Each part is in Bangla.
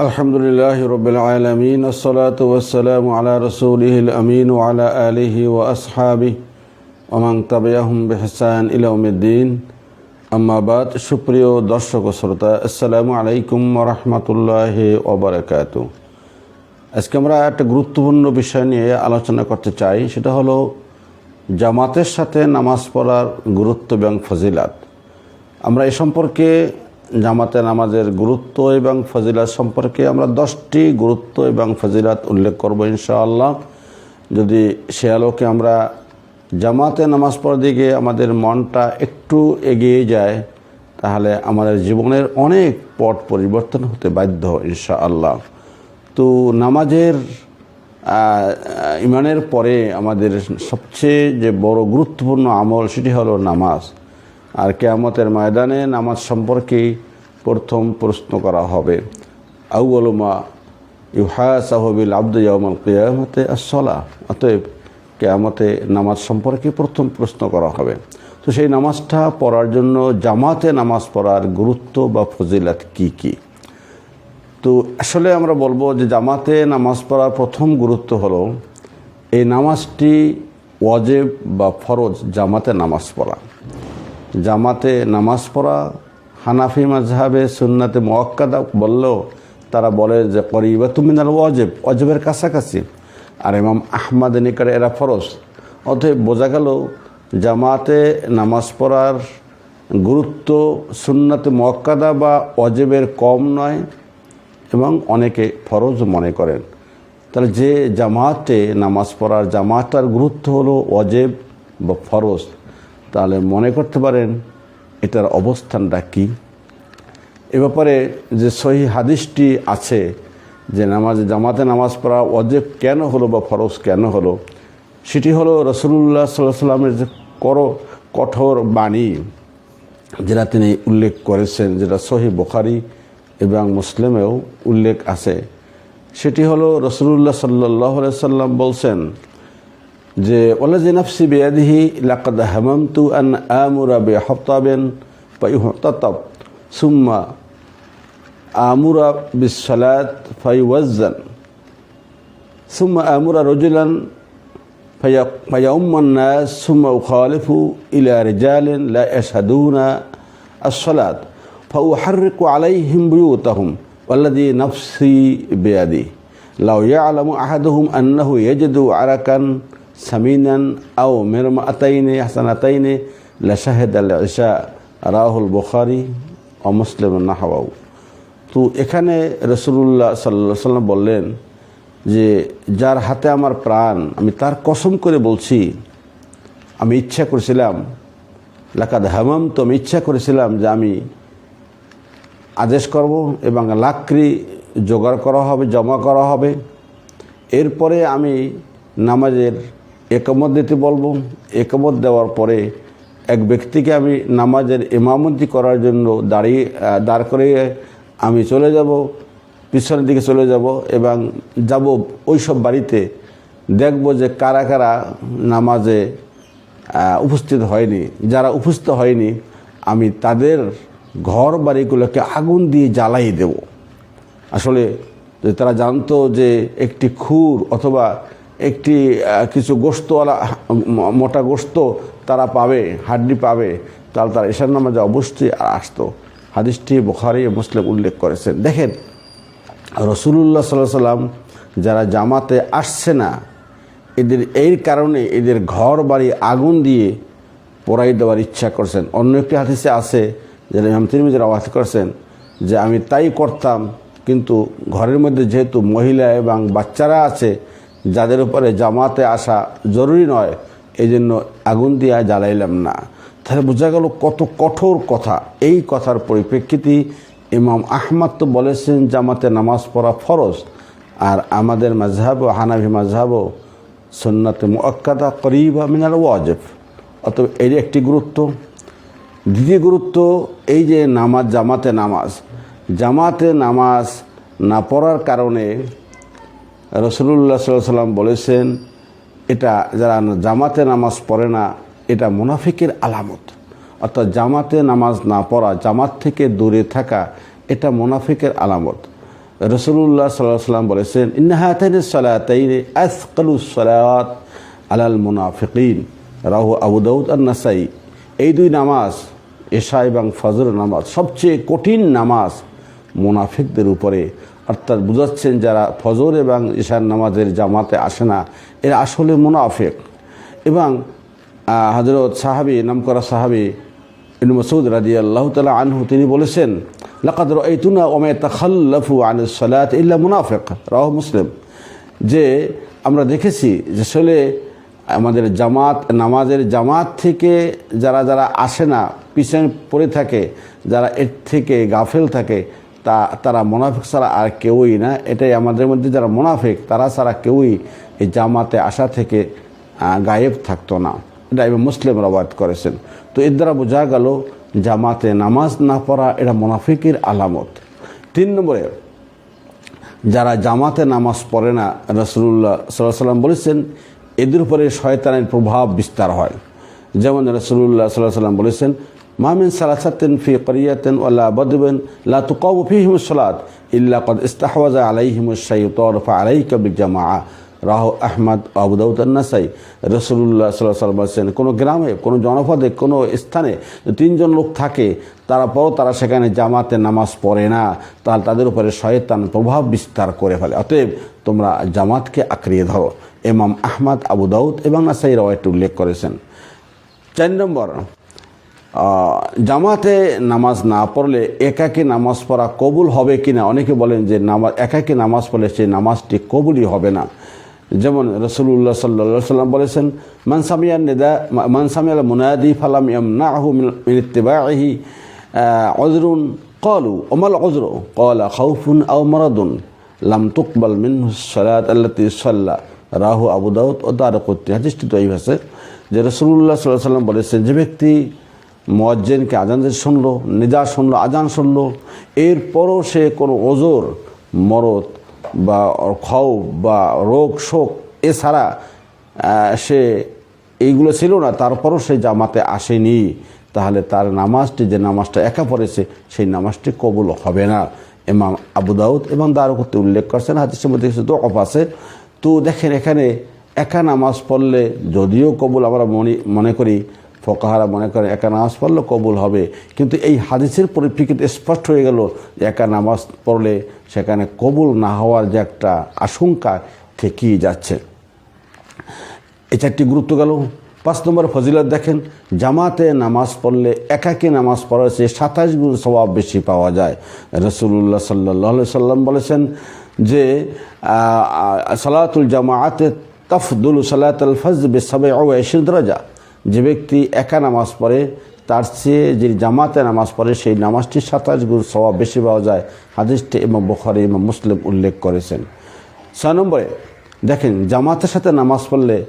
আলহামদুলিল্লাহ রবিল আলমিন আসসালাতাম আলা রসুলহিল আমিন ওয়ালা আলিহি ও আসহাবি ওমাং তাবিয়াহম বেহসান ইলাউমদ্দিন আম্মাবাদ সুপ্রিয় দর্শক শ্রোতা, আসসালামু আলাইকুম রহমতুল্লাহ ওবরাকাত আজকে আমরা একটা গুরুত্বপূর্ণ বিষয় নিয়ে আলোচনা করতে চাই, সেটা হলো জামাতের সাথে নামাজ পড়ার গুরুত্ব এবং ফজিলাত। আমরা এ সম্পর্কে জামাতে নামাজের গুরুত্ব এবং ফজিলাত সম্পর্কে আমরা দশটি গুরুত্ব এবং ফজিলাত উল্লেখ করব ইনশাআল্লাহ। যদি সে আলোকে আমরা জামাতে নামাজ পড়ার দিকে আমাদের মনটা একটু এগিয়ে যায়, তাহলে আমাদের জীবনের অনেক পট পরিবর্তন হতে বাধ্য ইনশাআল্লাহ। তো নামাজের ইমানের পরে আমাদের সবচেয়ে যে বড় গুরুত্বপূর্ণ আমল সেটি হলো নামাজ। আর কেয়ামতের ময়দানে নামাজ সম্পর্কেই প্রথম প্রশ্ন করা হবে। আউ্লমা ইউহা সাহবিল আব্দ ইয়ামাল কেয়ামতে আসলা অতএব কেয়ামতে নামাজ সম্পর্কে প্রথম প্রশ্ন করা হবে। তো সেই নামাজটা পড়ার জন্য জামাতে নামাজ পড়ার গুরুত্ব বা ফজিলাত কি কী? তো আসলে আমরা বলব যে জামাতে নামাজ পড়ার প্রথম গুরুত্ব হলো এই নামাজটি ওয়াজেব বা ফরজ জামাতে নামাজ পড়া। জামাতে নামাজ পড়া, হানাফি মাঝহাবে সুন্নাতে মোয়াক্কাদা বললেও তারা বলে যে করিবা তুমি না অজেব অজেবের কাছাকাছি। আর ইমাম আহমাদ নিকারে এরা ফরজ। অতএব বোঝা গেল জামাতে নামাজ পড়ার গুরুত্ব সুন্নাতে মোয়াক্কাদা বা অজেবের কম নয় এবং অনেকে ফরজ মনে করেন। তাহলে যে জামাতে নামাজ পড়ার জামাতার গুরুত্ব হলো অজেব বা ফরজ। তাহলে মনে করতে পারেন এটার অবস্থানটা কি? এ ব্যাপারে যে সহি হাদিসটি আছে যে নামাজ, জামাতে নামাজ পড়া অজেব কেন হলো বা ফরজ কেন হলো, সেটি হলো রসুল্লাহ সাল্লাহ সাল্লামের যে কর, কঠোর বাণী, যেটা তিনি উল্লেখ করেছেন, যেটা সহি বোখারি এবং মুসলিমেও উল্লেখ আছে। সেটি হলো রসুল্লাহ সাল্লাহ সাল্লাম বলছেন যে ওলাজি নফসি বেয়াদিহি লাকাদ হেমন্তু আন আমুরা বে হতাবেন ততব সুম্মা আমুরা বিসালাত ফাইওয়াজ্জান সুম্মা আমুরা রজুলান فيؤم الناس ثم أخالف إلى رجال لا يشهدون الصلاة فأحرق عليهم بيوتهم والذي نفسي بيدي لو يعلم أحدهم أنه يجد সামিনান আও মেরম আতাইনে হাসান আতাইনে লাশাহেদ আল ইশা রাহুল বুখারি মুসলিম নাহাবাউ তো এখানে রসুল্লাহ সাল্লা সাল্লাম বললেন যে, যার হাতে আমার প্রাণ, আমি তার কসম করে বলছি, আমি ইচ্ছা করেছিলাম, লাকাদ হামাম তো আমি ইচ্ছা করেছিলাম যে আমি আদেশ করব এবং লাকড়ি জোগাড় করা হবে, জমা করা হবে। এরপরে আমি নামাজের একমত দিতে বলব। একমত দেওয়ার পরে এক ব্যক্তিকে আমি নামাজের ইমামতি করার জন্য দাঁড়িয়ে দাঁড় করে আমি চলে যাব, পিছনের দিকে চলে যাব এবং যাব ওই সব বাড়িতে। দেখব যে কারা কারা নামাজে উপস্থিত হয়নি। যারা উপস্থিত হয়নি, আমি তাদের ঘর বাড়িগুলোকে আগুন দিয়ে জ্বালাই দেব। আসলে তারা জানতো যে একটি খুর অথবা একটি কিছু গোস্তওয়ালা মোটা গোস্ত তারা পাবে, হাড্ডি পাবে। তাহলে তারা এশার নামাজে অবশ্যই আসতো। হাদিসটি বুখারি মুসলিম উল্লেখ করেছেন। দেখেন রসুল্লাহ সাল্লাহ সাল্লাম যারা জামাতে আসছে না, এদের এই কারণে এদের ঘর, বাড়ি, আগুন দিয়ে পোড়াই দেওয়ার ইচ্ছা করছেন। অন্য একটি হাদিসে আছে, যেটা ইমাম তিরমিজের আওয়াজ করছেন, যে আমি তাই করতাম, কিন্তু ঘরের মধ্যে যেহেতু মহিলা এবং বাচ্চারা আছে যাদের উপরে জামাতে আসা জরুরি নয় এই জন্য আগুন দিয়ে জ্বালাইলাম না। তাহলে বোঝা গেল কত কঠোর কথা। এই কথার পরিপ্রেক্ষিতে ইমাম আহমদ তো বলেছেন, জামাতে নামাজ পড়া ফরজ। আর আমাদের মাঝহাব ও হানাভি মাঝহাবও সন্নাতে মোয়াক্কাদা করিবা মিনাল ওয়াজেব। অতএব এর একটি গুরুত্ব। দ্বিতীয় গুরুত্ব, এই যে নামাজ, জামাতে নামাজ। জামাতে নামাজ না পড়ার কারণে রসুল্লাহ সাল্লাম বলেছেন, এটা যারা জামাতে নামাজ পড়ে না, এটা মুনাফিকের আলামত। অর্থাৎ জামাতে নামাজ না পড়া, জামাত থেকে দূরে থাকা, এটা মুনাফিকের আলামত। রসুল্লাহ সাল্লাহ সাল্লাম বলেছেন ইন্নাহাতাইন সালাত আলাল মুনাফিকিন। রাহু আবু দাউদ আর নাসাই এই দুই নামাজ, এশা এবং ফজর নামাজ, সবচেয়ে কঠিন নামাজ মুনাফিকদের উপরে অর্থাৎ বুঝাচ্ছেন যারা ফজর এবং ঈশার নামাজের জামাতে আসে না, এরা আসলে মুনাফিক। এবং হজরত সাহাবি, নামকরা সাহাবি ইবনে মাসউদ রাদিয়াল্লাহু তাআলা আনহু, তিনি বলেছেন, লাকাদ রাআইতুনা ওয়া মা ইয়াতাখাল্লাফু আন সালাত ইল্লা মুনাফিক। রাহ মুসলিম। যে আমরা দেখেছি যে আসলে আমাদের জামাত, নামাজের জামাত থেকে যারা যারা আসে না, পিছনে পড়ে থাকে, যারা এর থেকে গাফেল থাকে তা, তারা মোনাফিক ছাড়া আর কেউই না। এটাই আমাদের মধ্যে যারা মোনাফিক, তারা ছাড়া কেউই এই জামাতে আসা থেকে গায়েব থাকতো না। এটা এবং মুসলিম রবায়ত করেছেন। তো এর দ্বারা বোঝা গেল, জামাতে নামাজ না পড়া এটা মোনাফিকের আলামত। তিন নম্বরে, যারা জামাতে নামাজ পড়ে না রসুল্লাহ সাল্লাহ সাল্লাম বলেছেন, এদের উপরে শয়তানের প্রভাব বিস্তার হয়। যেমন রসুল্লাহ সাল্লাহ সাল্লাম বলেছেন মামিন সালাসাতেন ফি করিয়াতেন ওয়াল্লা বদবেন লা তুকাউ ফিহিম সালাত ইল্লা কদ ইস্তাহওয়াজা আলাইহিম শাইতর ফা আলাইকা বিল জামাআ রাহ আহমদ নাসাই রসুল্লাহ সাল্লাহ সাল্লাম বলছেন কোনো গ্রামে, কোনো জনপদে, কোনো স্থানে তিনজন লোক থাকে তারপরও তারা সেখানে জামাতে নামাজ পড়ে না। তাহলে তাদের উপরে শয়তান প্রভাব বিস্তার করে ফেলে। অতএব তোমরা জামাতকে আঁকড়িয়ে ধরো। এমাম আহমদ, আবু দাউদ এবং নাসাই রাওয়ায়টি উল্লেখ করেছেন। চার নম্বর জামাতে নামাজ না পড়লে একাকে নামাজ পড়া কবুল হবে কিনা অনেকে বলেন যে নামাজ একাকে নামাজ পড়লে সেই নামাজটি কবুলই হবে না। যেমন রসুল্লাহ সাল্লা সাল্লাম বলেছেন মানসামিয়া নেদা মানসামিয়াল মুনাদি ফালাম ইয়াম নাহু মিনিত্তিবাহি অজরুন কলু, ওমাল অজর কলা খাউফুন আও মারাদুন, লাম তুকবাল মিনহু সালাত আল্লাতি সাল্লা। রাহু আবু দাউদ ও দারকুত্তি হাদিসটি তো এই ভাষে যে রসুল্লাহ সাল্লাহ সাল্লাম বলেছেন, যে ব্যক্তি মোয়াজ্জেনকে আজান শুনলো, নিদা শুনলো, আজান শুনলো। এরপরও সে কোনো ওজোর, মরদ বা খাও বা রোগ, শোক এছাড়া সে এইগুলো ছিল না। তারপরও সে জামাতে আসেনি। তাহলে তার নামাজটি, যে নামাজটা একা পড়েছে, সেই নামাজটি কবুল হবে না। এমাম আবু দাউদ এবং দারুকতে উল্লেখ করছেন, হাদিসের মধ্যে কিছু দোকফ আছে। তো দেখেন এখানে একা নামাজ পড়লে যদিও কবুল আমরা মনে মনে করি ফোকাহারা মনে করেন একা নামাজ পড়লে কবুল হবে। কিন্তু এই হাদিসের পরিপ্রেক্ষিতে স্পষ্ট হয়ে গেল, একা নামাজ পড়লে সেখানে কবুল না হওয়ার যে একটা আশঙ্কা থেকেই যাচ্ছে। এই চারটি গুরুত্ব গেল। পাঁচ নম্বর ফজিলত দেখেন, জামাতে নামাজ পড়লে একাকে নামাজ পড়ার চেয়ে সাতাশ গুণ স্বভাব বেশি পাওয়া যায়। রসুল্লাহ সাল্লাহ সাল্লাম বলেছেন যে সালাতুল জামাআতে তফদুল সালাত আল ফজ বেসাবে এশির দরাজা। যে ব্যক্তি একা নামাজ পড়ে, তার চেয়ে যে জামাতে নামাজ পড়ে, সেই নামাজটি সাতাশ গুণ স্বভাব বেশি পাওয়া যায়, হাদিসটি এবং বখারি এবং মুসলিম উল্লেখ করেছেন। ছয় নম্বরে, দেখেন, জামাতের সাথে নামাজ পড়লে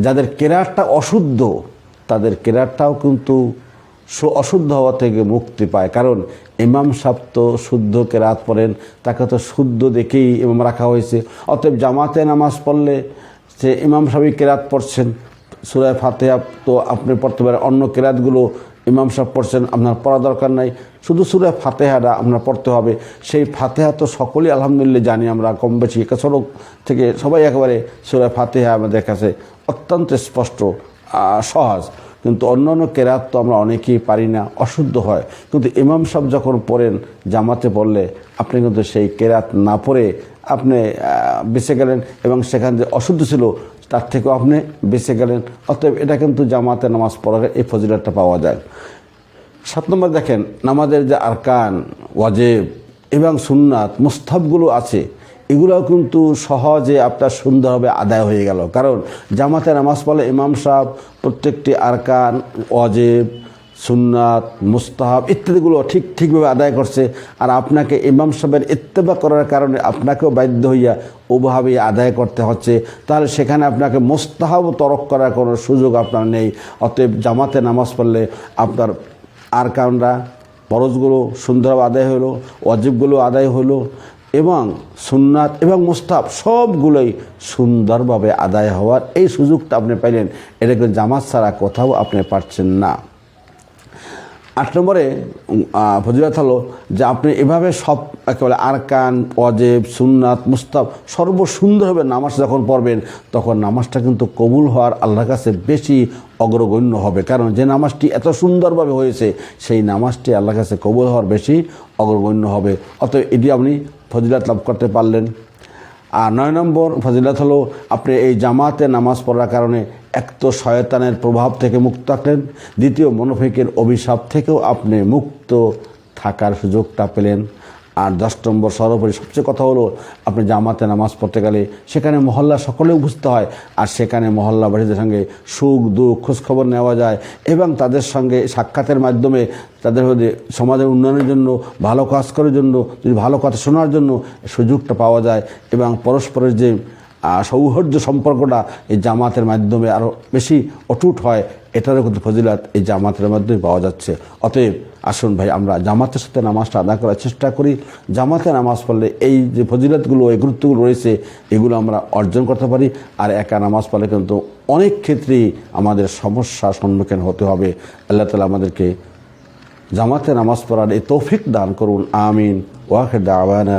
যাদের কেরারটা অশুদ্ধ, তাদের কেরারটাও কিন্তু সু- অশুদ্ধ হওয়া থেকে মুক্তি পায়। কারণ ইমাম সাহেব তো শুদ্ধ কেরাত পড়েন, তাকে তো শুদ্ধ দেখেই ইমাম রাখা হয়েছে। অতএব জামাতে নামাজ পড়লে সে ইমাম সাহেব কেরাত পড়ছেন। সুরায় ফাতেহা, তো আপনি পড়তে পারেন। অন্য কেরাতগুলো ইমাম সাহেব পড়ছেন, আপনার পড়া দরকার নাই। শুধু সুরে ফাতেহাটা আপনার পড়তে হবে। সেই ফাতেহা তো সকলেই আলহামদুলিল্লাহ জানি আমরা কম বেশি সড়ক থেকে সবাই একেবারে সুরে ফাতেহা আমাদের কাছে অত্যন্ত স্পষ্ট সহজ। কিন্তু অন্য অন্য কেরাত তো আমরা অনেকেই পারি না, অশুদ্ধ হয়। কিন্তু ইমাম সাহেব যখন পড়েন জামাতে পড়লে, আপনি কিন্তু সেই কেরাত না পড়ে আপনি বেঁচে গেলেন এবং সেখান যে অশুদ্ধ ছিল। তার থেকেও আপনি বেঁচে গেলেন। অতএব এটা কিন্তু জামাতে নামাজ পড়ার এই ফজিলতটা পাওয়া যায়। সাত নম্বর দেখেন, নামাজের যে আরকান, ওয়াজেব এবং সুন্নাত মুস্তাবগুলো আছে, এগুলোও কিন্তু সহজে আপনার সুন্দরভাবে আদায় হয়ে গেল। কারণ জামাতে নামাজ পড়লে ইমাম সাহেব প্রত্যেকটি আরকান, ওয়াজেব সুন্নাত, মুস্তাহাব ইত্যাদিগুলো ঠিক ঠিকভাবে আদায় করছে আর আপনাকে ইমাম সাহেবের ইত্তেবা করার কারণে আপনাকেও বাধ্য হইয়া ওভাবে আদায় করতে হচ্ছে। তাহলে সেখানে আপনাকে মোস্তাহাব তরক করার কোনো সুযোগ আপনার নেই। অতএব জামাতে নামাজ পড়লে আপনার আর কারণরা ফরজগুলো সুন্দরভাবে আদায় হলো অজীবগুলো আদায় হলো এবং সুন্নাত এবং মুস্তাব সবগুলোই সুন্দরভাবে আদায় হওয়ার এই সুযোগটা আপনি পাইলেন। এটা কিন্তু জামাত ছাড়া কোথাও আপনি পারছেন না। আট নম্বরে ফজিলত হলো যে আপনি এভাবে সব একেবারে আরকান অজেব সুন্নাত মুস্তাব সর্বসুন্দরভাবে নামাজ যখন পড়বেন, তখন নামাজটা কিন্তু কবুল হওয়ার আল্লাহর কাছে বেশি অগ্রগণ্য হবে। কারণ যে নামাজটি এত সুন্দরভাবে হয়েছে, সেই নামাজটি আল্লাহর কাছে কবুল হওয়ার বেশি অগ্রগণ্য হবে। অতএব এটি আপনি ফজিলাত লাভ করতে পারলেন। আর নয় নম্বর ফজিলাত হলো, আপনি এই জামাতে নামাজ পড়ার কারণে এক তো শয়তানের প্রভাব থেকে মুক্ত থাকলেন দ্বিতীয়, মনোফিকের অভিশাপ থেকেও আপনি মুক্ত থাকার সুযোগটা পেলেন। আর দশ নম্বর, সর্বোপরি সবচেয়ে কথা হলো, আপনি জামাতে নামাজ পড়তে গেলে সেখানে মহল্লা সকলে উপস্থিত হয়, আর সেখানে মহল্লাবাসীদের সঙ্গে সুখ, দুঃখ, খোঁজখবর নেওয়া যায় এবং তাদের সঙ্গে সাক্ষাতের মাধ্যমে তাদের হতে সমাজের উন্নয়নের জন্য, ভালো কাজ করার জন্য, যদি ভালো কথা শোনার জন্য সুযোগটা পাওয়া যায় এবং পরস্পরের যে সৌহার্দ্য সম্পর্কটা এই জামাতের মাধ্যমে আরও বেশি অটুট হয়, এটারও কিন্তু ফজিলাত এই জামাতের মাধ্যমে পাওয়া যাচ্ছে। অতএব আসুন ভাই, আমরা জামাতের সাথে নামাজটা আদায় করার চেষ্টা করি। জামাতে নামাজ পড়লে এই যে ফজিলাতগুলো, এই গুরুত্বগুলো রয়েছে, এগুলো আমরা অর্জন করতে পারি। আর একা নামাজ পড়লে কিন্তু অনেক ক্ষেত্রেই আমাদের সমস্যার সম্মুখীন হতে হবে। আল্লাহ তালা আমাদেরকে জামাতে নামাজ পড়ার এই তৌফিক দান করুন। আমিন। ওয়াখের দাওয়ানা।